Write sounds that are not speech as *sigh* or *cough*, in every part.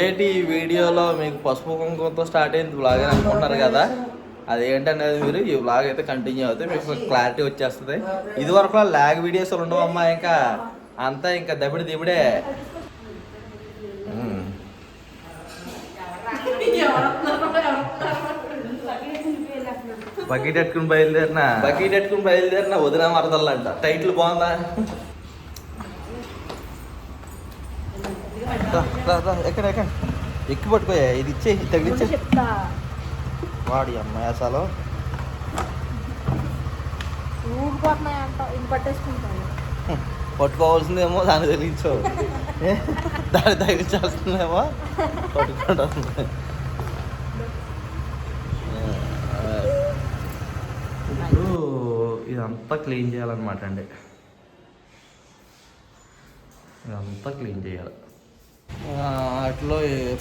ఏంటి ఈ వీడియోలో మీకు పసుపు కుంకుమతో స్టార్ట్ అయింది బ్లాగ్ అని అనుకుంటున్నారు కదా? అది ఏంటనేది మీరు ఈ బ్లాగ్ అయితే కంటిన్యూ అవుతే మీకు క్లారిటీ వచ్చేస్తుంది. ఇది వరకు లాగ్ వీడియోస్ ఉండవు అమ్మా ఇంకా అంతా ఇంకా దబిడి దిబిడే. బకెట్ ఎట్టుకుని బయలుదేరినా? బకెట్ ఎట్టుకుని బయలుదేరిన వదిన మరదలంట టైటిల్ బాగుందా? ఎక్కడ ఎక్కడ? ఎక్కి పట్టుకోయా? ఇది ఇచ్చే తగిలిచ్చే. వాడి అమ్మాయి అసలు పట్టుకోవాల్సిందేమో దాన్ని తగిలించు. *laughs* దాన్ని తగిలించాల్సిందేమో పట్టుకుంటుంది ఇప్పుడు ఇదంతా క్లీన్ చేయాలన్నమాట అండి. ఇదంతా క్లీన్ చేయాలి. వాటిలో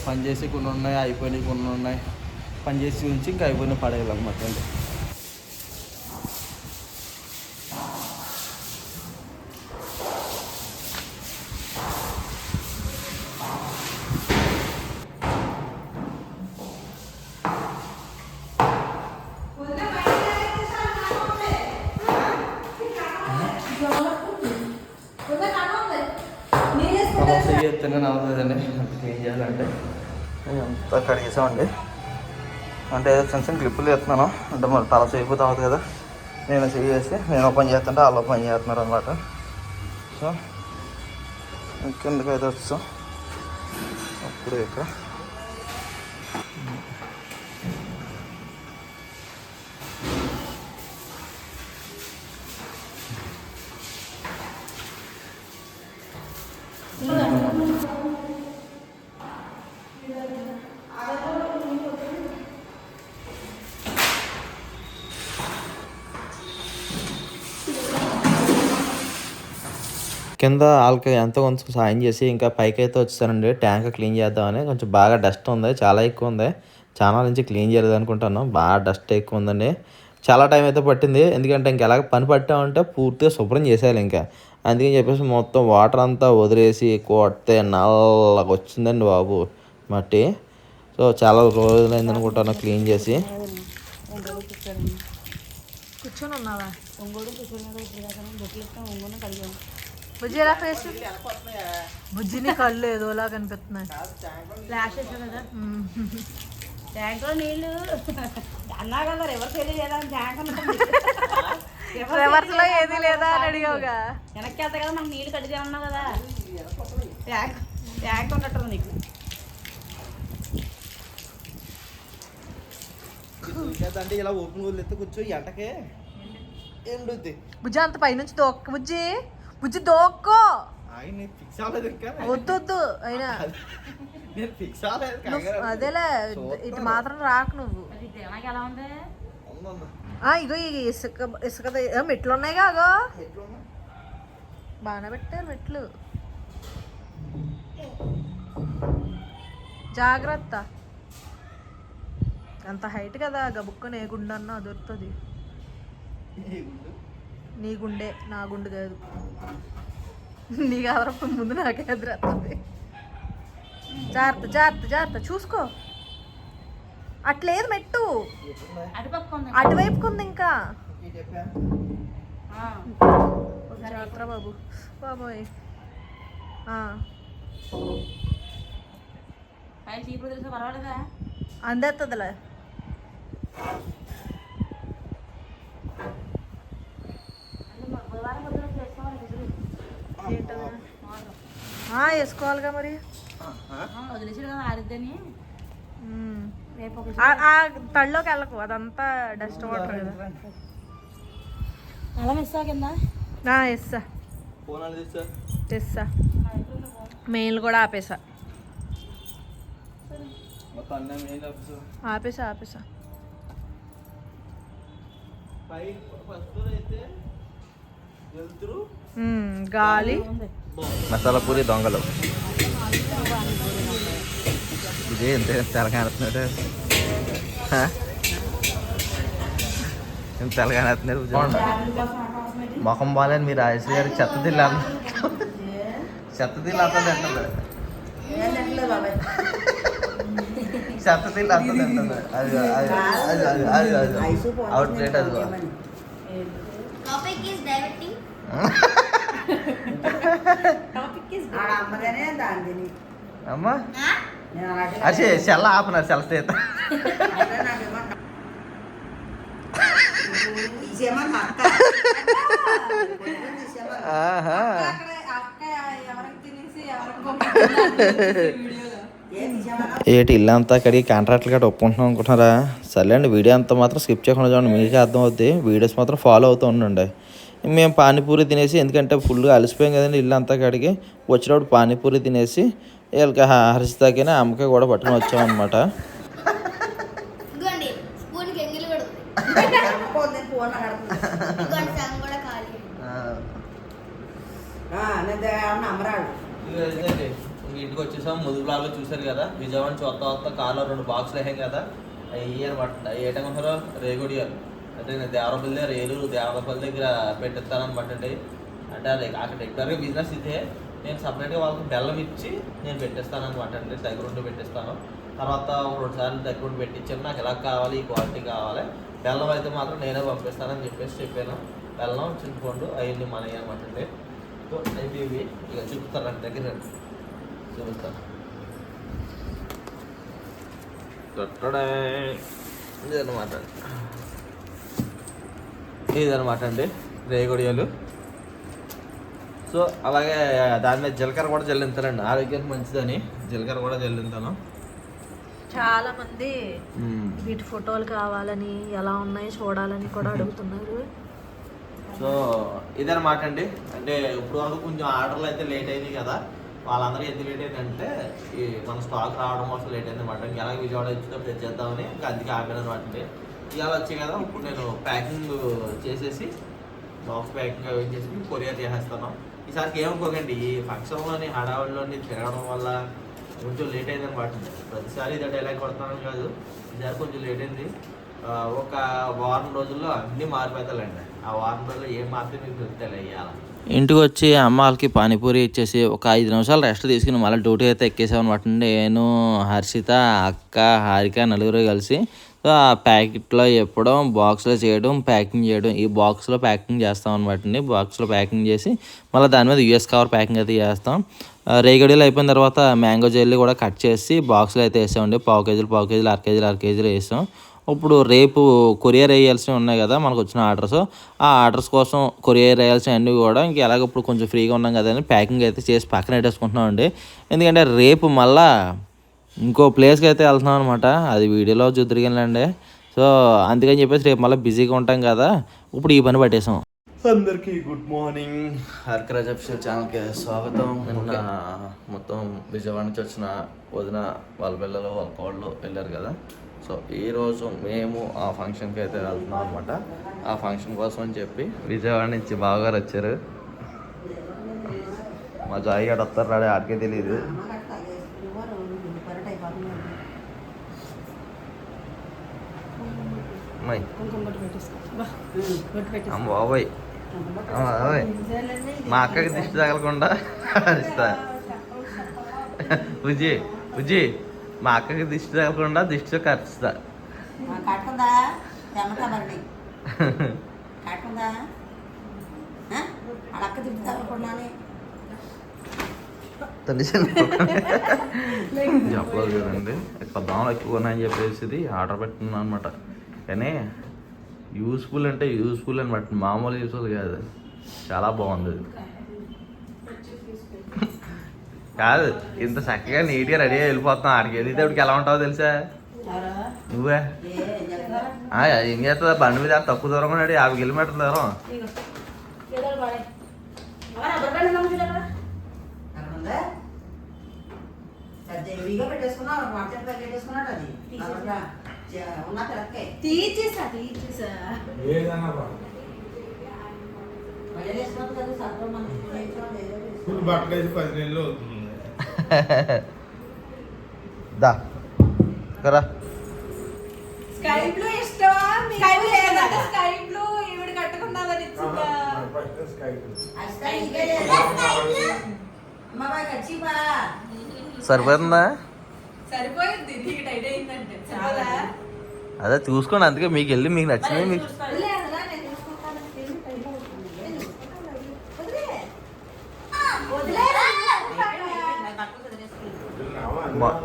పనిచేసి కొన్ని ఉన్నాయి అయిపోయినాయి కొన్ని ఉన్నాయి. పని చేసి ఉంచి ఇంకా అయిపోయినాయి పడేయాలన్నమాట అండి సమోసా చేస్తేనే నవ్వుతుందండి అంత క్లీన్ చేయాలంటే అంతా అంటే చిన్న చిన్న క్లిప్పులు చేస్తున్నాను. అంటే మరి తల సేపు అవుతుంది కదా. నేను చేసి నేను ఓపెన్ చేస్తుంటే వాళ్ళు ఓపెన్ చేస్తున్నారు అనమాట సో కిందకి అయితే వచ్చాం అప్పుడు ఇక్కడ. కింద వాళ్ళకి ఎంతో కొంచెం సాయం చేసి ఇంకా పైకి అయితే వచ్చేసానండి. ట్యాంక్ క్లీన్ చేద్దామని. కొంచెం బాగా డస్ట్ ఉంది. చాలా ఎక్కువ ఉంది. చాలా నుంచి క్లీన్ చేయలేదు అనుకుంటాను. బాగా డస్ట్ ఎక్కువ ఉందండి. చాలా టైం అయితే పట్టింది. ఎందుకంటే ఇంక ఎలాగ పని పట్టామంటే పూర్తిగా శుభ్రం చేసేయాలి ఇంకా. అందుకని చెప్పేసి మొత్తం వాటర్ అంతా వదిలేసి కొడితే నల్లగా వచ్చిందండి బాబు మట్టి. సో చాలా రోజులైంది అనుకుంటాను క్లీన్ చేసి. కూర్చొని ఉన్నావా? ఒంగోడు కూర్చోని కడిగాం బుజ్జి ఎలా ఫేస్ బుజ్జిని కళ్ళు ఏదోలా కనిపిస్తున్నాయి. కదా? ట్యాంక్లో నీళ్ళు. అన్నా కదా ఎవరు తెలియదా ట్యాంక్ *laughs* రివర్స్లో ఏది లేదా అని అడిగావుగా. వెనక్కి వెళ్తా కదా మనకు నీళ్ళు కడితే అన్నావు కదా? ట్యాంక్ ట్యాంక్ ఉన్నట్టుంది నీకు. అంటే ఇలా ఓపెన్ వదిలేస్తే కూర్చో ఎంటకే ఎండుద్ది. బుజ్జి అంత పైనుంచి దోక్క బుజ్జి. బుజ్జి దోక్కో ఆయన ఫిక్స్ అవ్వలేదు ఇంకా వద్దు వద్దు అయినా. *laughs* నేను ఫిక్స్ అవ్వలేదు నువ్వు కంగారు. అదేలే ఇటు మాత్రం రాకు నువ్వు. ఎలా ఉంది. ఆ ఇగో ఇసుక ఇసుక మెట్లు ఉన్నాయిగా అగో? బాగానే పెట్టారు మెట్లు. జాగ్రత్త. అంత హైట్ కదా గబుక్కని ఏ గుండె అన్నా దొరుకుతుంది. నీ గుండె నా గుండె కాదు. నీకు ఎవరప్పుడు ముందు నాకే ఎదురవుతుంది జాగ్రత్త జాగ్రత్త జాగ్రత్త. చూసుకో. అట్లేదు మెట్టు. అటువైపుకు ఉంది ఇంకా. జాగ్రత్త బాబు. బాబోయ్. అందేస్తుందిలే అంటే మా బుధవారం పొద్దున చేసుకోవాలి విసురు. ఏంటది? మోటార్. ఆ, వేసుకోవాలిగా మరి. తడిలోకి వెళ్ళకు అదంతా డస్ట్ వాటర్ కదా. అలా మిస్ కింద? తెచ్చా ఎస్సా మెయిల్ కూడా ఆపేసా. ఆపేసా. ఆపేసా పై ఫస్ట్ అయితే వెళ్తురు. ఉమ్, గాలి. ఉంది మసాలా పూరి దొంగలు ఇదే ఎంత తెలగానుతున్నాడు ఎంత తెలగానుతున్నారు మొఖం బాగాలని మీరు రాజేశ్వరి గారు చెత్త తిల్లాలి చెత్త తిల్లాలి అంటున్నారు చెత్త తిల్లు అంత తింటుంది అది అది అది అది అది అది అవుట్ ప్లేట్ అది అమ్మా? అసే సెల్ల సెల్ల ఏటి ఇల్లు అంతా కడిగి కాంట్రాక్ట్లు గట్రా ఒప్పుకుంటున్నాం అనుకుంటున్నారా? సర్లే అండి వీడియో అంతా మాత్రం స్కిప్ చేయకుండా చూడండి మీకే అర్థం అవుద్ది. వీడియోస్ మాత్రం ఫాలో అవుతూ ఉండండి. మేము పానీపూరి తినేసి ఎందుకంటే ఫుల్గా అలసిపోయాం కదండి ఇల్లు అంతా కడిగి వచ్చినప్పుడు పానీపూరి తినేసి వీళ్ళకి హర్షితాకినే అమ్మకి కూడా పట్టుకొని వచ్చామన్నమాట. ఇంటికి వచ్చేసాం. ముదుగు బ్లాగ్లో చూశారు కదా విజయవాడ నుంచి వస్తా వస్తా కార్లో రెండు బాక్సులు వేసాం కదా అవి అనమాట అవి ఏటనుకుంటారో రేగుడియాలు. అంటే నేను దేవరపల్లి దగ్గర ఏలూరు దేవరపల్లి దగ్గర పెట్టిస్తానమాట అండి అంటే అది అక్కడ రెగ్యులర్గా బిజినెస్ ఇదే. నేను సపరేట్గా వాళ్ళకి బెల్లం ఇచ్చి నేను పెట్టిస్తాను అనమాట అండి దగ్గర ఉండి పెట్టిస్తాను. తర్వాత ఒక రెండు సార్లు దగ్గర ఉండి పెట్టించాను నాకు ఎలా కావాలి ఈ క్వాలిటీ కావాలి బెల్లం అయితే మాత్రం నేనే పంపిస్తానని చెప్పేసి చెప్పాను. బెల్లం చింతపండు అవన్నీ మనవి అనమాట అండి సో అయితే ఇవి. ఇక చూపుతాను దగ్గర. రండి. చూపిస్తాను ఇదన్నమాట. ఇదన్నమాట అండి రేగుడియాలు సో అలాగే దాని మీద జీలకర్ర కూడా జల్లింతానండి ఆరోగ్యానికి మంచిదని జీలకర్ర కూడా జల్లింతాను చాలా మంది వీటి ఫోటోలు కావాలని ఎలా ఉన్నాయి చూడాలని కూడా అడుగుతున్నారు. సో ఇదన్నమాట అండి. అంటే ఇప్పుడు వరకు కొంచెం ఆర్డర్లు అయితే లేట్ అయింది కదా. వాళ్ళందరూ ఎందుకు లేట్ అయిందంటే ఈ మన స్టాక్ రావడం కోసం లేట్ అయింది అనమాట అలాగే విజయవాడ వచ్చినప్పుడు తెచ్చేద్దామని ఇంకా అందుకే ఆగాను అనమాట అండి. ఇవాళ వచ్చాయి కదా ఇప్పుడు నేను ప్యాకింగ్ చేసేసి బాక్స్ ప్యాకింగ్ అవి చేసి కొరియర్ చేసేస్తాను. ఈసారికి ఏమనుకోకండి ఈ ఫంక్షన్లోని హడావుడిలోని తిరగడం వల్ల కొంచెం లేట్ అయింది అనమాట ప్రతిసారి ఇదే డైలాగ్ కొడుతున్నాను కాదు ఈసారి కొంచెం లేట్ అయింది. ఒక వారం రోజుల్లో అన్నీ మారిపోతాయండి ఆ వారం రోజుల్లో ఏం మారితే మీకు తెలుస్తాయి ఇవాళ. ఇంటికి వచ్చి అమ్మ వాళ్ళకి పానీపూరి ఇచ్చేసి ఒక ఐదు నిమిషాలు రెస్ట్ తీసుకుని మళ్ళీ డ్యూటీ అయితే ఎక్కేసాం అనమాట నేను హర్షిత అక్క హారిక నలుగురు కలిసి ఆ ప్యాకెట్లో చెప్పడం బాక్స్లో చేయడం ప్యాకింగ్ చేయడం ఈ బాక్స్లో ప్యాకింగ్ చేస్తాం అనమాట అండి. బాక్స్లో ప్యాకింగ్ చేసి మళ్ళీ దాని మీద యూఎస్ కవర్ ప్యాకింగ్ అయితే చేస్తాం. రేగడీలు అయిపోయిన తర్వాత మ్యాంగో జెల్లీ కూడా కట్ చేసి బాక్స్లో అయితే వేసామండి. పావు కేజీలు పావు కేజీలు అర కేజీలు అర కేజీలు వేసాం. ఇప్పుడు రేపు కొరియర్ వేయాల్సినవి ఉన్నాయి కదా మనకు వచ్చిన ఆర్డర్స్. ఆ ఆర్డర్స్ కోసం కొరియర్ వేయాల్సిన అన్నీ కూడా ఇంక ఎలాగ ఇప్పుడు కొంచెం ఫ్రీగా ఉన్నాం కదా అని ప్యాకింగ్ అయితే చేసి పక్కన పెట్టేసుకుంటున్నాం అండి ఎందుకంటే రేపు మళ్ళీ ఇంకో ప్లేస్కి అయితే వెళ్తున్నాం అనమాట అది వీడియోలో చూద్దరిగానండి సో అందుకని చెప్పేసి రేపు మళ్ళీ బిజీగా ఉంటాం కదా. ఇప్పుడు ఈ పని పట్టేసాం. అందరికీ గుడ్ మార్నింగ్. హర్కరాజ్ అఫిషియల్ ఛానల్కి స్వాగతం. నిన్న మొత్తం విజయవాడ నుంచి వచ్చిన వదిన వాళ్ళ పిల్లలు వాళ్ళ కోళ్ళు వెళ్ళారు కదా. సో ఈరోజు మేము ఆ ఫంక్షన్కి అయితే వెళ్తున్నాం అనమాట ఆ ఫంక్షన్ కోసం అని చెప్పి విజయవాడ నుంచి బావగారు వచ్చారు. మా జాయి గడ వస్తారు రాడే ఆడికే తెలియదు అమ్మాయి. అమ్మ బాబాయ్. మా అక్కకి దిష్టి తగలకుండా ఇస్తా బుజ్జి బుజ్జి మా అక్కకి దిష్టి తగలకుండా దిష్టితో ఖర్చుతా చెప్పలేదు కదండి దోమలు ఎక్కువ ఉన్నాయని చెప్పేసి ఇది ఆర్డర్ పెట్టుకున్నాను అనమాట కానీ యూస్ఫుల్ అంటే యూస్ఫుల్ అనమాట మామూలు యూస్ఫుల్ కాదు. చాలా బాగుంది. కాదు ఇంత చక్కగా నీట్గా రెడీ అయ్యి వెళ్ళిపోతున్నాం. ఆడికి వెళ్ళేటప్పటికి ఎలా ఉంటావో తెలుసా? నువ్వే? ఏం చెప్తారా ఆ, ఏం చేస్తుందా బండి మీద తక్కువ దూరం ఉన్నాడు. యాభై కిలోమీటర్ల దూరం. వాట్సాప్ ప్యాక్ పెట్టేసుకున్నాడు అది. ఉన్న పిల్లకే తీసేసా తీసేసా మళ్ళీ వేసుకున్నాడు కదా సర్వం మన చేయించడం ఏదో వేసుకో. ఫుల్ బట్టలు వేసి పది నెలలు అవుతుంది. *laughs* దా కరా. స్కై బ్లూ ఇష్టమా? స్కై బ్లూ స్కై బ్లూ ఈవిడ కట్టుకున్నదని ఇచ్చిందా? అస్తా ఇదే అమ్మ బాయ్ కచ్చిపా. సరిపోతుందా? సరిపోయింది నీకు టైట్ అయిందంటే. చాలా. అదే. చూసుకోండి అందుకే మీకు వెళ్ళి మీకు నచ్చినవి మీకు మా-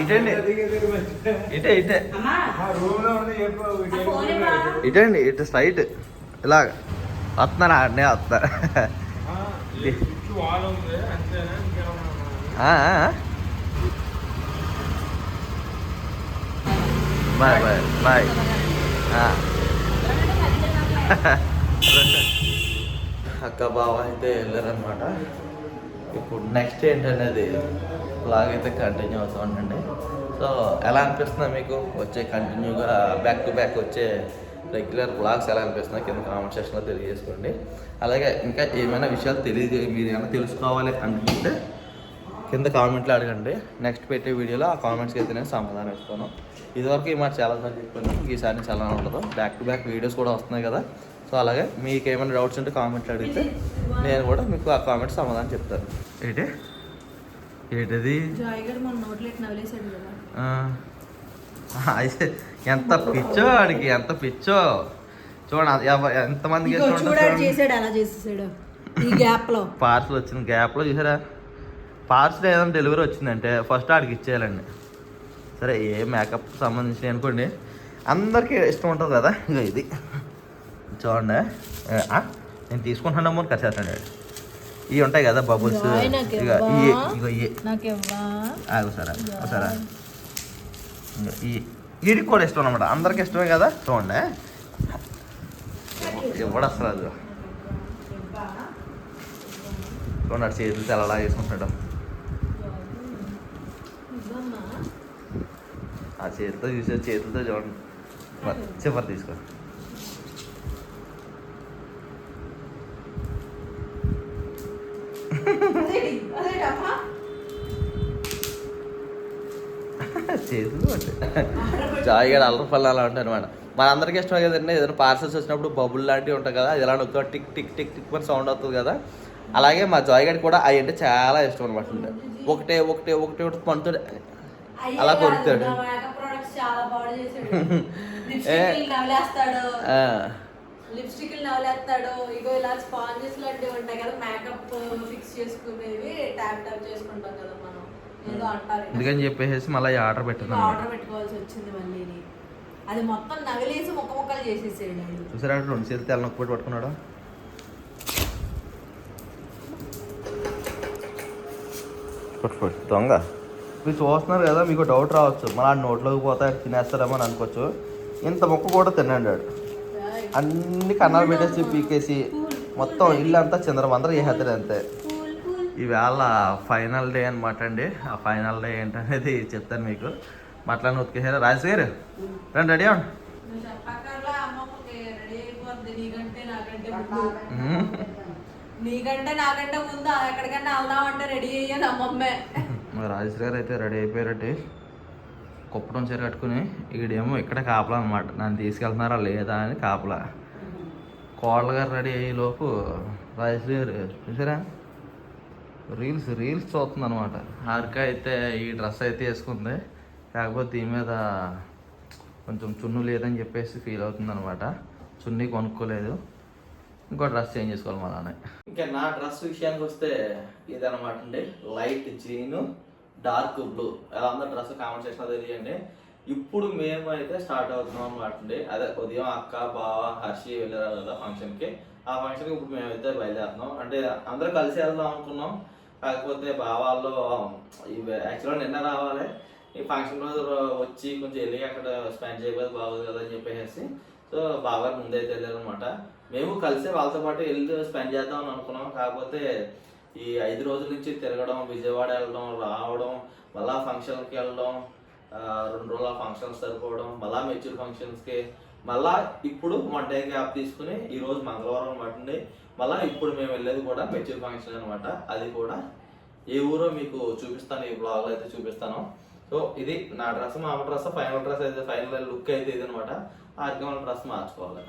ఇటండి ఇటే ఇటే అమ్మా ఆ రూమ్ లో ఉండి చెప్పు ఇటు ఏం ఫోన్ ఇవ్వా? ఇటండి ఇటు స్ట్రైట్ ఇలాగ వస్తున్నాను అన్నే వస్తా ఆ, ఈ చుట్టూ వాల్ ఉంది అంతేనా ఇంకేమన్నా ఆ, ఆ, ఆ. బాయ్ బాయ్ బాయ్ ఆ. అక్క బావ అయితే వెళ్ళారనమాట ఇప్పుడు నెక్స్ట్ ఏంటనేది బ్లాగ్ అయితే కంటిన్యూ అవుతూ ఉండండి. సో ఎలా అనిపిస్తుంది మీకు? వచ్చే కంటిన్యూగా బ్యాక్ టు బ్యాక్ వచ్చే రెగ్యులర్ బ్లాగ్స్ ఎలా అనిపిస్తున్నాయి కింద కామెంట్ సెక్షన్లో తెలియజేసుకోండి. అలాగే ఇంకా ఏమైనా విషయాలు తెలియజే మీరు ఏమైనా తెలుసుకోవాలి అనుకుంటే కింద కామెంట్లో అడగండి. నెక్స్ట్ పెట్టే వీడియోలో ఆ కామెంట్స్కి అయితే నేను సమాధానం ఇస్తాను. ఇదివరకు ఈ మాట చాలా సార్లు చెప్పాను ఈసారి చాలా ఉండదు బ్యాక్ టు బ్యాక్ వీడియోస్ కూడా వస్తున్నాయి కదా. సో అలాగే మీకు ఏమైనా డౌట్స్ ఉంటే కామెంట్లు అడిగితే నేను కూడా మీకు ఆ కామెంట్ సమాధానం చెప్తాను. ఏంటి? ఏంటిది? జాయ్ గారు మన నోట్లెట్ నవలేసాడు కదా. ఆ, అయితే ఎంత పిచ్చో వాడికి ఎంత పిచ్చో. చూడండి ఎంతమందికి పార్సల్ వచ్చిన గ్యాప్లో చూసారా? పార్సల్ ఏదైనా డెలివరీ వచ్చిందంటే ఫస్ట్ ఆడికి ఇచ్చేయాలండి. సరే ఏ మేకప్ సంబంధించి అనుకోండి. అందరికీ ఇష్టం ఉంటుంది కదా ఇక ఇది. చూడండి. ఏ, ఆ, నేను తీసుకుంటున్నామో కచ్చేస్తాను ఇవి ఉంటాయి కదా బబుల్స్. ఇక? ఇవి ఇగో ఇవి నాకెవ్వా. ఆగు సరే సరే. ఈ వీడికి కూడా ఇష్టం అనమాట అందరికి ఇష్టమే కదా? చూడండి. ఎవడు అసలు అది? చూడండి చేతులు తెల్లలా వేసుకుంటాడు ఆ చేతితో చూసే చేతులతో చూడండి. చివరి తీసుకో. చేతులు *laughs* అంటే జాయిగా అల్లరి పళ్ళు అలా ఉంటాయి అనమాట మన అందరికీ ఇష్టమే కదండి ఏదైనా పార్సల్స్ వచ్చినప్పుడు బబుల్ లాంటివి ఉంటాయి కదా అది ఇలా ఒక టిక్ టిక్ టిక్ టిక్ అని సౌండ్ అవుతుంది కదా. అలాగే మా జాయ్ గడికి కూడా అవి అంటే చాలా ఇష్టం అనమాట ఒకటే ఒకటే ఒకటే ఒకటి పండుతుంది అలా కొరుకుతాడు. *laughs* లిప్స్టిక్ నవలేస్తాడు ఇగో ఇలా స్పాంజెస్ లాంటివి ఉంటాయి కదా మేకప్ ఫిక్స్ చేసుకునేవి ట్యాప్ ట్యాప్ చేసుకుంటాం కదా మనం. ఏదో అంటారు. అందుకని చెప్పేసి మళ్ళీ ఆర్డర్ పెట్టింది ఇంకా ఆర్డర్ పెట్టుకోవాల్సి వచ్చింది మళ్ళీ అది మొత్తం నగలేసి ముక్క ముక్కలు చేసేసాడు ఆయన. చూసారా రెండు చేతులు తెల్ల నొక్కి పెట్టి పట్టుకున్నాడు దొంగ. మీరు చూస్తున్నారు కదా మీకు డౌట్ రావచ్చు. మళ్ళీ ఆ నోట్లోకి పోతా తినేస్తారేమో అని అనుకోవచ్చు. ఇంత మొక్క కూడా తినండి వాడు. అన్ని కన్నాలు పెట్టేసి పీకేసి మొత్తం ఇల్లు అంతా చిందరమందర చేసేస్తాడు అంతే. ఈవేళ ఫైనల్ డే అనమాట అండి. ఆ ఫైనల్ డే ఏంటనేది చెప్తాను మీకు. మట్లని ఉతికేసారు రాజు గారు రండి రెడీ అవ్వండి. నీకంటే ముందు రెడీ అయ్యాను అమ్మమ్మే. గారు అయితే రెడీ అయిపోయారటి. కుప్పడం చీర కట్టుకుని ఈడేమో ఇక్కడ కాపలా అనమాట నన్ను తీసుకెళ్తున్నారా లేదా అని కాపలా. కోళ్ళ గారు రెడీ అయ్యేలోపు రాజేష్ గారు చూసారా? రీల్స్ రీల్స్ చూస్తుంది అనమాట హారిక అయితే ఈ డ్రెస్ అయితే వేసుకుంది. కాకపోతే దీని మీద కొంచెం చున్ను లేదని చెప్పేసి ఫీల్ అవుతుంది అనమాట చున్నీ కొనుక్కోలేదు. ఇంకో డ్రెస్ చేంజ్ చేసుకోవాలి మళ్ళానే. ఇంకా నా డ్రెస్ విషయానికి వస్తే ఇదనమాట అండి. Light jean. Dark blue. అలా అందరు డ్రెస్ కామెంట్ సెక్షన్ తెలియండి. ఇప్పుడు మేము అయితే స్టార్ట్ అవుతున్నాం అనమాట అండి. అదే ఉదయం అక్క బావ హర్షి వెళ్ళారు కదా ఫంక్షన్కి. ఆ ఫంక్షన్కి ఇప్పుడు మేమైతే బయలుదేరుతున్నాం. అంటే అందరూ కలిసి వెళ్దాం అనుకున్నాం. కాకపోతే బావాల్లో యాక్చువల్గా నిన్న రావాలి. ఈ ఫంక్షన్ రోజు వచ్చి కొంచెం వెళ్ళి అక్కడ స్పెండ్ చేయకపోతే బాగోదు కదా అని చెప్పేసి. సో బాగా ముందైతే వెళ్ళారు అనమాట మేము కలిసి వాళ్ళతో పాటు వెళ్ళి స్పెండ్ చేద్దాం అని అనుకున్నాం. కాకపోతే ఈ ఐదు రోజుల నుంచి తిరగడం విజయవాడ వెళ్ళడం రావడం మళ్ళా ఫంక్షన్కి వెళ్ళడం రెండు రోజుల ఫంక్షన్స్ సరిపోవడం మళ్ళా మెచ్యూర్ ఫంక్షన్స్కి మళ్ళా ఇప్పుడు వన్ డే గ్యాప్ తీసుకుని ఈరోజు మంగళవారం అనమాట అండి. మళ్ళా ఇప్పుడు మేము వెళ్ళేది కూడా మెచ్యూర్ ఫంక్షన్ అనమాట అది కూడా ఏ ఊరో మీకు చూపిస్తాను ఈ బ్లాగ్లో అయితే చూపిస్తాను. సో ఇది నా డ్రెస్ మా డ్రెస్ ఫైనల్ డ్రెస్ అయితే ఫైనల్ లుక్ అయితే ఇది అనమాట ఆర్గమల్ ప్రశ్న మార్చుకోవాలి.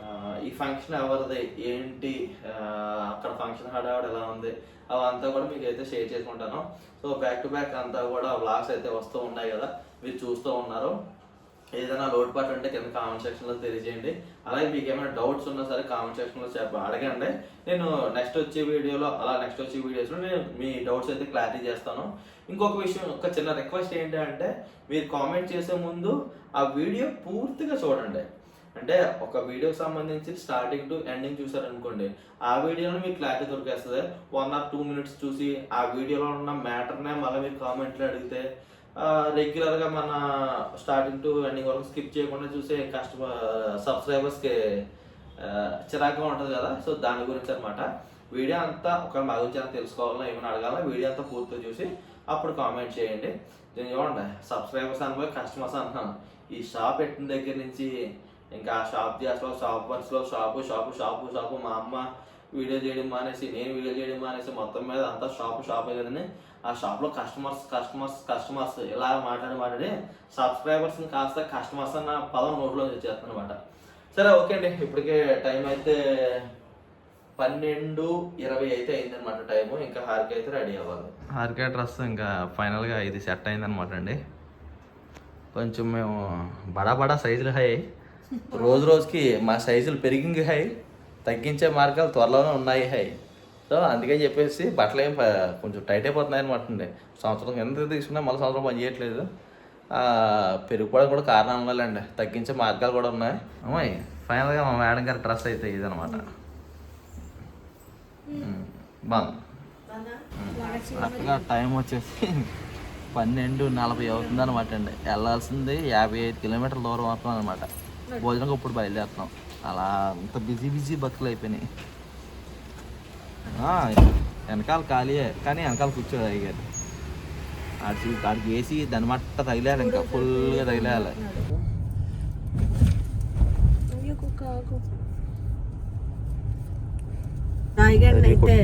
ఈ ఫంక్షన్ ఎవరిది? ఏంటి? అక్కడ ఫంక్షన్ హడావిడ ఎలా ఉంది? అవంతా కూడా మీకు అయితే షేర్ చేసుకుంటాను. సో బ్యాక్ టు బ్యాక్ అంతా కూడా వ్లాగ్స్ అయితే వస్తూ ఉన్నాయి కదా మీరు చూస్తూ ఉన్నారు. ఏదైనా లోటుపాటు ఉంటే కింద కామెంట్ సెక్షన్లో తెలియజేయండి. అలాగే మీకు ఏమైనా డౌట్స్ ఉన్నా సరే కామెంట్ సెక్షన్లో చెప్ప అడగండి. నేను నెక్స్ట్ వచ్చే వీడియోలో అలా నెక్స్ట్ వచ్చే వీడియోస్లో నేను మీ డౌట్స్ అయితే క్లారిటీ చేస్తాను. ఇంకొక విషయం ఒక చిన్న రిక్వెస్ట్ ఏంటంటే మీరు కామెంట్ చేసే ముందు ఆ వీడియో పూర్తిగా చూడండి. అంటే ఒక వీడియోకి సంబంధించి స్టార్టింగ్ టు ఎండింగ్ చూసారనుకోండి ఆ వీడియోలో మీకు క్లారిటీ దొరికేస్తుంది. వన్ ఆర్ టూ మినిట్స్ చూసి ఆ వీడియోలో ఉన్న మ్యాటర్నే మళ్ళీ మీరు కామెంట్లు అడిగితే రెగ్యులర్గా మన స్టార్టింగ్ టు ఎండింగ్ వరకు స్కిప్ చేయకుండా చూసే కస్టమర్ సబ్స్క్రైబర్స్కి చిరాకుగా ఉంటుంది కదా. సో దాని గురించి అనమాట వీడియో అంతా ఒక మా గురించి ఏమైనా తెలుసుకోవాలన్నా ఏమైనా అడగాల వీడియో అంతా పూర్తిగా చూసి అప్పుడు కామెంట్ చేయండి. నేను చూడండి. సబ్స్క్రైబర్స్ అనుకో కస్టమర్స్ అంటున్నాను ఈ షాప్ పెట్టిన దగ్గర నుంచి ఇంకా ఆ షాప్ చేస్తా షాప్ వర్క్స్లో షాపు షాపు షాపు షాపు మా అమ్మ వీడియో చేయడం మానేసి నేను వీడియో చేయడం మానేసి మొత్తం మీద అంతా షాపు షాపే కదండి. ఆ షాప్లో కస్టమర్స్ కస్టమర్స్ కస్టమర్స్ ఇలా మాట్లాడి మాట్లాడి సబ్స్క్రైబర్స్ని కాస్త కస్టమర్స్ అన్న పదం నోట్లో వచ్చేస్తాను అనమాట సరే ఓకే అండి. ఇప్పటికే టైం అయితే పన్నెండు ఇరవై అయితే అయిందనమాట టైము ఇంకా హార్కి అయితే రెడీ అవ్వాలి. హార్కే డ్రెస్ ఇంకా ఫైనల్గా ఇది సెట్ అయిందనమాట అండి. కొంచెం మేము బడా బడా సైజులు హై రోజు రోజుకి మా సైజులు పెరిగింది హై తగ్గించే మార్గాలు త్వరలోనే ఉన్నాయి హై. సో అందుకని చెప్పేసి బట్టలు ఏం కొంచెం టైట్ అయిపోతున్నాయి అనమాట అండి. సంవత్సరం ఎంత తీసుకున్నా మళ్ళీ సంవత్సరం పని చేయట్లేదు. పెరిగిపోవడం కూడా కారణం వల్లండి తగ్గించే మార్గాలు కూడా ఉన్నాయి. అమ్మాయి ఫైనల్గా మా మేడం గారి డ్రెస్ అయితే ఇదనమాట బాగుంది. కరెక్ట్గా టైం వచ్చేసి పన్నెండు నలభై అవుతుంది అనమాట అండి. వెళ్ళాల్సింది యాభై ఐదు కిలోమీటర్ల దూరం అవుతుంది అనమాట భోజనం ఇప్పుడు బయలుదేరుతున్నాం. అలా అంత బిజీ బిజీ బతుకులు అయిపోయినాయి. వెనకాల ఖాళీయే కానీ వెనకాల కూర్చోదు అయ్యారు ఆడికి ఆడికి వేసి దాని మట్ట తగిలేయాలి ఇంకా ఫుల్గా తగిలేయాలి. అయితే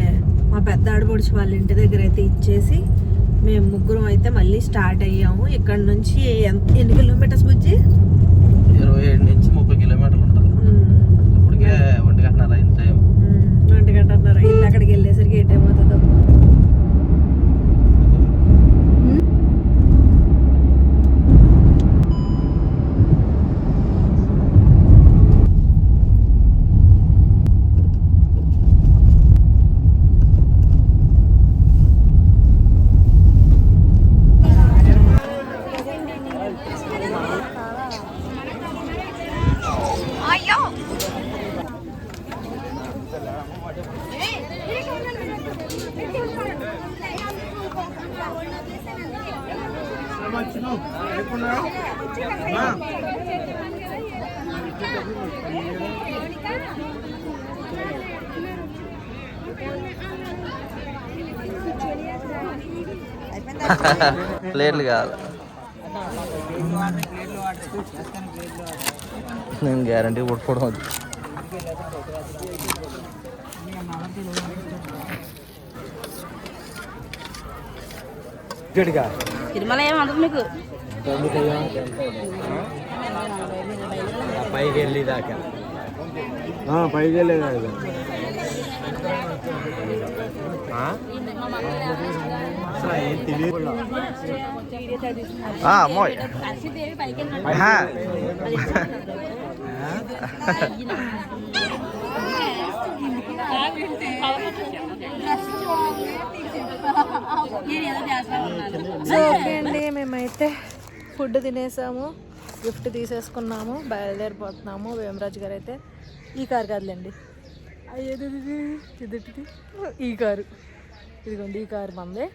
మా పెద్ద ఆడపడుచు వాళ్ళ ఇంటి దగ్గర అయితే ఇచ్చేసి మేము ముగ్గురం అయితే మళ్ళీ స్టార్ట్ అయ్యాము. ఇక్కడ నుంచి ఎంత ఎన్ని కిలోమీటర్స్ బుజ్జి? ఇరవై ఏడు నుంచి ముప్పై కిలోమీటర్లు ఉంటుంది. ఇప్పటికే ఒంటి గంటన్నర అయింది టైం ఒంటి గంట అన్నారు ఇల్లు అక్కడికి వెళ్ళేసరికి ఏ టైం అవుతుందో ప్లేట్లు కావాలి. నేను గ్యారంటీ కొట్టుకోవడం వద్దు. తిరుమల ఏం అందదు మీకు పైకి వెళ్ళి దాకా పైకి వెళ్ళేదాకా అమ్మోయ్ సో ఓకే అండి మేమైతే ఫుడ్ తినేసాము గిఫ్ట్ తీసేసుకున్నాము బయలుదేరిపోతున్నాము వేమరాజు గారు అయితే ఈ కారు కాదులేండి. అయ్యేది ఇదిటిది? ఈ కారు. ఇదిగోండి ఈ కారు మందే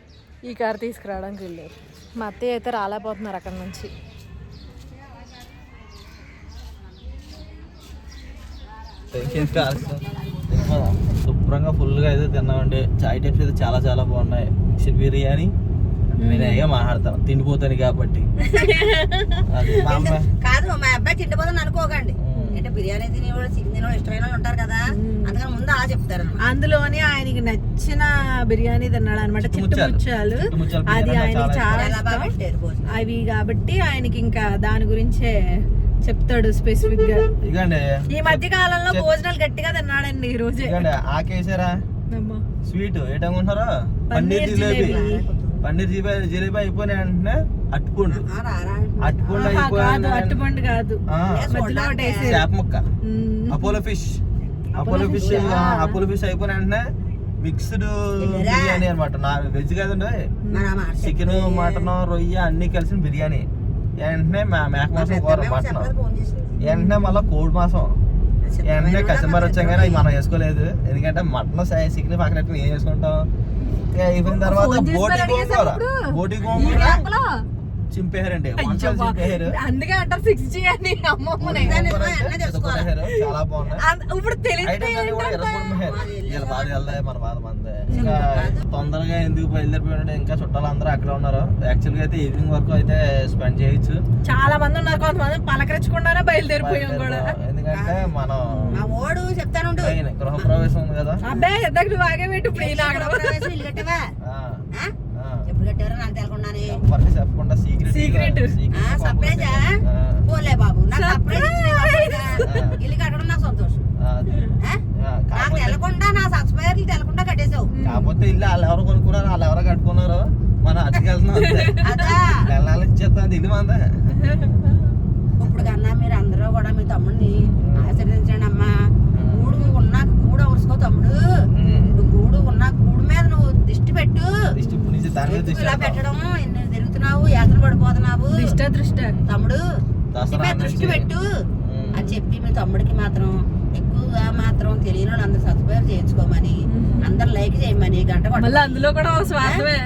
ఈ కారు తీసుకురావడానికి వెళ్ళారు. మా అత్తయ్య అయితే రాలేకపోతున్నారు అక్కడ నుంచి. శుభ్రంగా ఫుల్గా అయితే తిన్నామండి. చాయ్ టైప్స్ అయితే చాలా చాలా బాగున్నాయి. చికెన్ బిర్యానీ నేను ఏం మాట్లాడతాను. తిండిపోతాను కాబట్టి. కాదు మా అబ్బాయి తిండిపోదని అనుకోకండి. అంటే బిర్యానీ తినేవాళ్ళు చికెన్ తినేవాళ్ళు ఇష్టమైన వాళ్ళు ఉంటారు కదా. అందుకని ముందు అలా చెప్తారు అందులోని ఆయనకి నచ్చిన బిర్యానీ తిన్నాడు అనమాట చిట్టుముచ్చాలు. అది ఆయనకి చాలా అవి కాబట్టి ఆయనకి ఇంకా దాని గురించే చెప్తాడు స్పెసిఫిక్గా. ఇగండి ఈ మధ్య కాలంలో భోజనాలు గట్టిగా తిన్నాడండి ఈ రోజే. ఇగండి ఆకేసారా? అమ్మా. స్వీట్ ఏటనుకుంటున్నారా పన్నీర్ పన్నీర్ జిలేబీ. పన్నీర్ జిలేబీ జిలేబీ అయిపోయిన వెంటనే అట్టుకుండు. ఆ, రారా అట్టుకుండు ఆహా, కాదు అయిపోయిన అట్టుపండు కాదు. చేప ముక్క. Apollo fish. Apollo fish Apollo fish అయిపోయిన వెంటనే మిక్స్డ్ బిర్యానీ అనమాట నా వెజ్ కాదండి. చికెన్ మటన్ రొయ్య అన్ని కలిసిన బిర్యానీ. వెంటనే మా- మేక మాసం కూర మటన్ వెంటనే మళ్ళీ కోడి మాసం. వెంటనే కస్టమర్ వచ్చాం కానీ అవి మనం వేసుకోలేదు. ఎందుకంటే మటన్ చికెన్ పక్కన ఏం చేసుకుంటాం? అయిపోయిన తర్వాత బోటి గోంగూర? బోటి గోంగూర. చింపేశారు. అందుకే అంటారు సిక్స్ జీ అని. అమ్మమ్మని. చాలా బాగున్నాయి. ఇప్పుడు మన బాధ మందే. ఇంకా తొందరగా ఎందుకు బయలుదేరిపోయినట్టు ఇంకా చుట్టాలు అందరూ అక్కడ ఉన్నారు. యాక్చువల్గా అయితే ఈవినింగ్ వరకు అయితే స్పెండ్ చేయొచ్చు. చాలా మంది ఉన్నారు. కొంతమంది పలకరించకుండానే బయలుదేరిపోయాం కూడా. ఎందుకంటే మనం ఓడు చెప్తాను గృహప్రవేశం ఉంది కదా. అబ్బే ఎద్దకు నువ్వు పెట్టి. ఇప్పుడు కట్టారో నాకు తెలకుండానే. సీక్రెట్ సర్ప్రైజా పోలే బాబు నాకు సర్ప్రైజ్. ఇల్లు కట్టడం నాకు సంతోషం. ఆ? నాకు తెలకుండా నా సబ్స్క్రైబర్లు తెలకుండా కట్టేసావు కాకపోతే ఇల్లు వాళ్ళు ఎవరు కొనుక్కున్నారు వాళ్ళు ఎవరు కట్టుకున్నారు మనం అతికెళ్తున్నాం నెల ఇచ్చేస్తాం మందే ఇప్పుడు కన్నా మీరు అందరూ కూడా మీ తమ్ముడిని ఆశీర్వదించండి అమ్మా గూడు ఉన్నాక గూడు అవరుసుకో తమ్ముడు నువ్వు గూడు ఉన్న గూడు మీద నువ్వు దిష్టి పెట్టు దిష్టి ఇప్పుడు నుంచి దాని మీద ఎందుకు దిష్టి ఇలా. పెట్టడం తిరుగుతున్నావు? యాత్ర పడిపోతున్నావు? దృష్ట దృష్ట తమ్ముడు దృష్టి. పెట్టు. అని చెప్పి మీ తమ్ముడికి మాత్రం ఎక్కువగా మాత్రం తెలియని వాళ్ళు అందరు సబ్స్క్రైబ్ చేయించుకోమని అందరు లైక్ చేయమని గంట మళ్ళీ. అందులో కూడా స్వార్థమే.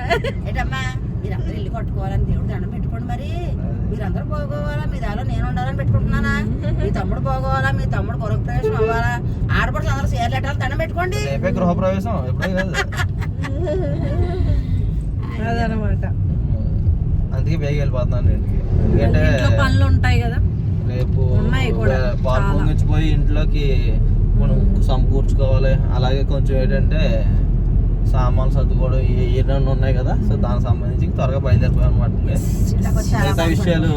ఏంటమ్మా మీరందరూ ఇల్లు కట్టుకోవాలని దేవుడు దండం పెట్టుకోండి మరి. మీరందరూ బాగోవాలా? మీ దానిలో నేను ఉండాలని పెట్టుకుంటున్నానా? మీ తమ్ముడు బాగోవాలా? మీ తమ్ముడు గృహ ప్రవేశం అవ్వాలా? ఆడపడుచు అందరూ షేర్లు పెట్టాలి దండం పెట్టుకోండి. గృహప్రవేశం ఎప్పుడే కాదు *laughs* అదనమాట. అందుకే బేగ వెళ్ళిపోతున్నాను ఇంటికి. ఎందుకంటే పనులు ఉంటాయి కదా. రేపు ఉన్నాయి కూడా, పాలు చాలా. పొంగిచ్చిపోయి ఇంట్లోకి మనం సమకూర్చుకోవాలి. అలాగే కొంచెం ఏంటంటే సామాన్లు సర్దుకోవడం ఏ ఏమన్నా ఉన్నాయి కదా. సో దానికి సంబంధించి త్వరగా బయలుదేరిపోయాం అనమాట మిగతా విషయాలు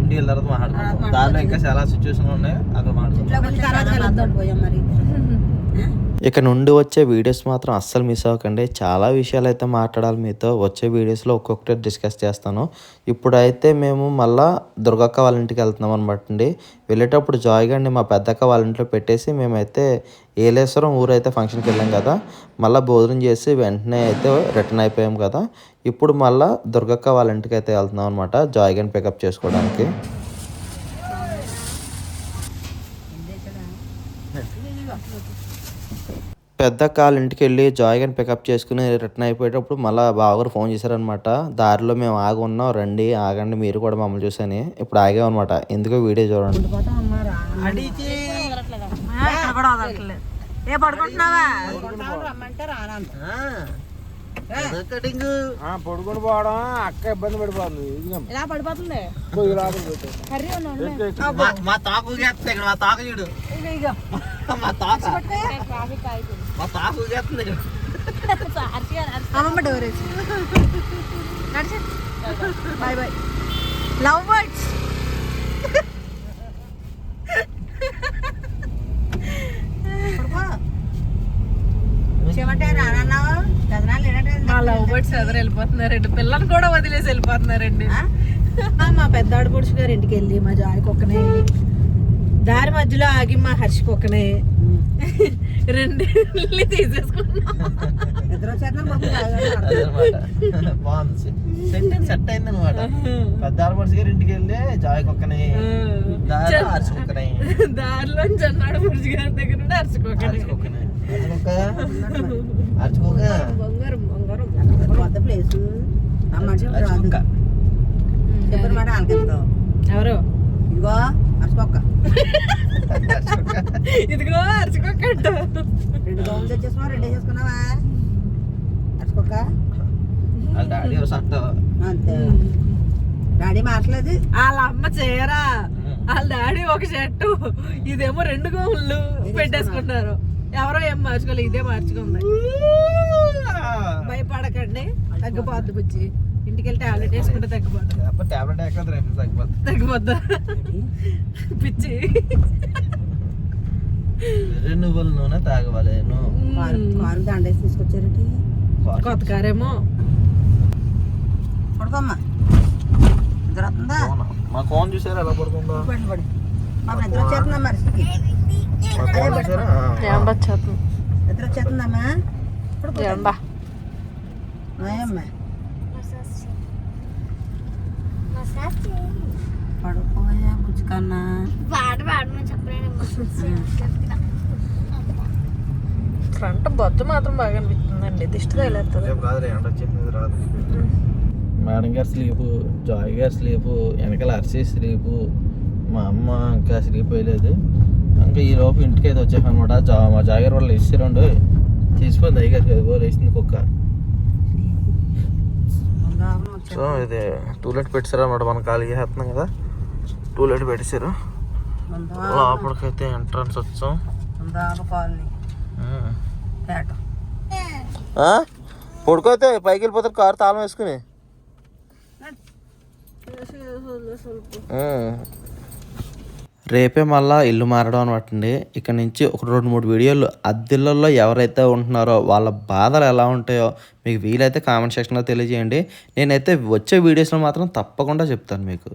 ఇంటికి వెళ్ళిన తర్వాత మాట్లాడుకుందాం. దానిలో ఇంకా చాలా సిచ్యువేషన్ ఉన్నాయి. అక్కడ మాట్లాడుకుందాం ఇంట్లోకి వచ్చి చాలా మాట్లాడిపోయాం మరి ఇక నుండి వచ్చే వీడియోస్ మాత్రం అస్సలు మిస్ అవ్వకండి. చాలా విషయాలు అయితే మాట్లాడాలి మీతో. వచ్చే వీడియోస్లో ఒక్కొక్కటి డిస్కస్ చేస్తాను. ఇప్పుడైతే మేము మళ్ళా దుర్గక్క వాళ్ళ ఇంటికి వెళ్తున్నాం అనమాట అండి. వెళ్ళేటప్పుడు జాయిగా మా పెద్దక్క వాళ్ళ ఇంట్లో పెట్టేసి మేమైతే ఏలేశ్వరం ఊరు అయితే ఫంక్షన్కి వెళ్ళాం కదా. మళ్ళీ భోజనం చేసి వెంటనే అయితే రిటర్న్ అయిపోయాం కదా. ఇప్పుడు మళ్ళీ దుర్గక్క వాళ్ళ ఇంటికి అయితే వెళ్తున్నాం అనమాట జాయిగాని పికప్ చేసుకోవడానికి. పెద్ద కాళ్ళ ఇంటికి వెళ్ళి జాయ్గాని పికప్ చేసుకుని రిటర్న్ అయిపోయేటప్పుడు మళ్ళీ బావగారు ఫోన్ చేశారనమాట దారిలో మేము ఆగి ఉన్నాం రండి ఆగండి మీరు కూడా మమ్మల్ని చూసని. ఇప్పుడు ఆగామన్నమాట ఎందుకో వీడియో చూడండి. ఏ పడుకుంటున్నావా? పడుకొని పోవడం అక్క ఇబ్బంది పడిపోతుంది. ఇలా పడిపోతుంది? మా తాకు మా తాకు చూడు. మా తాక. మా తాకు చేస్తుంది. ఇక్కడ అమ్మమ్మ డోర్ వేసి. నడిచి. Bye bye love birds love ఎదురు వెళ్ళిపోతున్నారండి? పిల్లలు కూడా వదిలేసి వెళ్ళిపోతున్నారండి. మా పెద్ద ఆడపడుచు గారి ఇంటికి వెళ్ళి మా జాయి కుక్కనే దారి మధ్యలో ఆగి మా హర్ష కుక్కనే రెండు బాగుంది. సెట్ సెట్ అయింది అనమాట పెద్ద ఆడపడిసి గారి ఇంటికి వెళ్ళి జాయ్ కుక్కని దారి అరిచి కుక్కని దారిలో జన్నాడు పురుషు గారి దగ్గర నుండి అరిచి అరుచుకోకండి కుక్కని అరిచి కుక్క అరిచి *laughs* కుక్క బంగారం బంగారం కొత్త ప్లేస్ కుక్క చెప్పిన మాట ఆలకిస్తావు ఎవరు? ఇదిగో. అరచుకోక్క. అరిచి *laughs* కుక్క ఇదిగో అరుచుకోకంట రెండు గౌన్లు తెచ్చేసుకున్నావు? రెండే చేసుకున్నావా? అరచుకోక్క? డాడీ అంతే. డాడీ మారట్లేదు వాళ్ళ అమ్మ చేయరా వాళ్ళ డాడీ ఒక షర్టు. ఇదేమో రెండు గోళ్ళు పెట్టేసుకుంటారు. ఎవరో ఏం మార్చుకోలేదు ఇదే మార్చుకుంది. భయపడకండి. తగ్గిపోద్ది బుజ్జి. ఇంటికి వెళ్ళి టాబ్లెట్ వేసుకుంటే తగ్గిపోద్ది. టాబ్లెట్ తగ్గిపోతుంది తగ్గిపోద్దా. పిచ్చి. నువ్వుల నూనె తాగవాలి నువ్వు. కారు కారు దండేసి తీసుకొచ్చారటి? కొత్త కారేమో. పడుకోమ్మా. నిద్ర వస్తుందా? మా ఫోన్ చూసారా? ఎలా పడుతుందో పడి పడి మా నిద్ర వచ్చేస్తుందా మరి? నిద్ర వచ్చేస్తుందమ్మా అమ్మా మసాజ్ చేయి. మసాజ్ చేయి. పడుకోయా బుజ్జి కన్నా పాట పాడమని చెప్పలేను మసాజ్ చేయి. ఫ్రంట్ బొద్దు మాత్రం బాగా అనిపిస్తుందండి. దిష్టి తగిలేస్తుంది మేడం గారు స్లీపు జాయ్ గారు స్లీపు వెనకాల అరిసి స్లీపు మా అమ్మ ఇంకా స్లీప్ వేయలేదు. ఇంకా ఈ లోపు ఇంటికి అయితే అనమాట జా మా జాయ్ గారు వాళ్ళు ఇచ్చిరండు తీసిపోయింది. అయ్యగారికి అది కూడా వేసింది కుక్క. వచ్చే- సో ఇది టూలెట్ పెట్టారు అనమాట మనం ఖాళీ చేస్తున్నాం కదా. టూలెట్ పెట్టేశారు బంగారం లోపలికైతే ఎంట్రన్స్ వచ్చాం? పడుకోతే పైకి వెళ్ళిపోతారు కారు తాళం వేసుకుని. రేపే మళ్ళా ఇల్లు మారడం అనమాటండి ఇక్కడ నుంచి ఒక రెండు మూడు వీడియోలు అద్దెళ్ళల్లో ఎవరైతే ఉంటున్నారో వాళ్ళ బాధలు ఎలా ఉంటాయో మీకు వీలైతే కామెంట్ సెక్షన్లో తెలియజేయండి. నేనైతే వచ్చే వీడియోస్లో మాత్రం తప్పకుండా చెప్తాను మీకు.